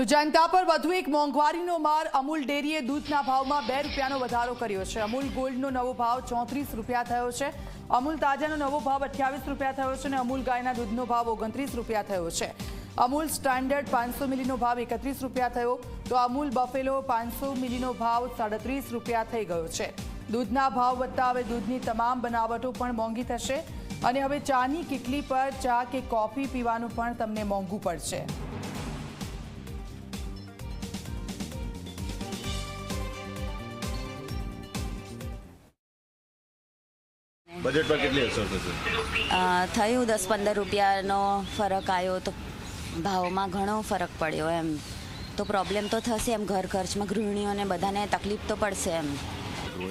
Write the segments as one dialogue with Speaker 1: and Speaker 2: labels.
Speaker 1: તો જનતા પર વધુ એક મોંઘવારીનો માર. અમૂલ ડેરીએ દૂધના ભાવમાં બે રૂપિયાનો વધારો કર્યો છે. અમૂલ ગોલ્ડનો નવો ભાવ ચોત્રીસ રૂપિયા થયો છે. અમૂલ તાજાનો નવો ભાવ અઠ્યાવીસ રૂપિયા થયો છે અને અમૂલ ગાયના દૂધનો ભાવ ઓગણત્રીસ રૂપિયા થયો છે. અમૂલ સ્ટાન્ડર્ડ પાંચસો મિલીનો ભાવ એકત્રીસ રૂપિયા થયો. તો અમૂલ બફેલો પાંચસો મિલીનો ભાવ સાડત્રીસ રૂપિયા થઈ ગયો છે. દૂધના ભાવ વધતા હવે દૂધની તમામ બનાવટો પણ મોંઘી થશે. અને હવે ચાની કિટલી પર ચા કે કોફી પીવાનું પણ તમને મોંઘું પડશે.
Speaker 2: બજેટમાં કેટલી અસર થશે?
Speaker 3: થયું દસ પંદર રૂપિયાનો ફરક આવ્યો તો ભાવમાં ઘણો ફરક પડ્યો એમ. તો પ્રોબ્લેમ તો થશે એમ ઘર ખર્ચમાં ગૃહિણીઓને બધાને તકલીફ તો પડશે એમ.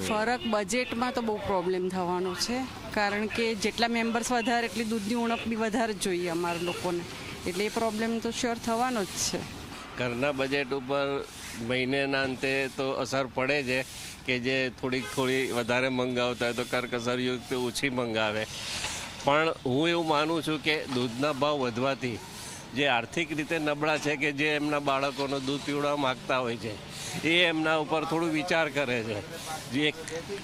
Speaker 4: ફરક બજેટમાં તો બહુ પ્રોબ્લેમ થવાનો છે. કારણ કે જેટલા મેમ્બર્સ વધારે એટલી દૂધની ઉણપ બી વધારે જ જોઈએ અમારા લોકોને. એટલે એ પ્રોબ્લેમ તો શ્યોર થવાનો જ છે.
Speaker 5: ઘરના બજેટ ઉપર મહિનેના અંતે તો અસર પડે છે કે જે થોડીક થોડી વધારે મંગાવતા હોય તો કરકસરયુક્ત ઓછી મંગાવે. પણ હું એવું માનું છું કે દૂધના ભાવ વધવાથી જે આર્થિક રીતે નબળા છે કે જે એમના બાળકોનું દૂધ પીવડાવવા માગતા હોય છે, એ એમના ઉપર થોડું વિચાર કરે છે. જે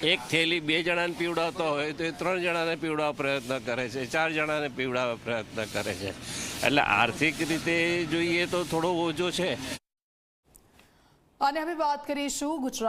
Speaker 5: એક થેલી બે જણાને પીવડાવતો હોય તો એ ત્રણ જણાને પીવડાવવા પ્રયત્ન કરે છે, ચાર જણાને પીવડાવવા પ્રયત્ન કરે છે. એટલે આર્થિક રીતે જોઈએ તો થોડો ઓછો છે.
Speaker 1: અને હવે વાત કરીશું ગુજરાત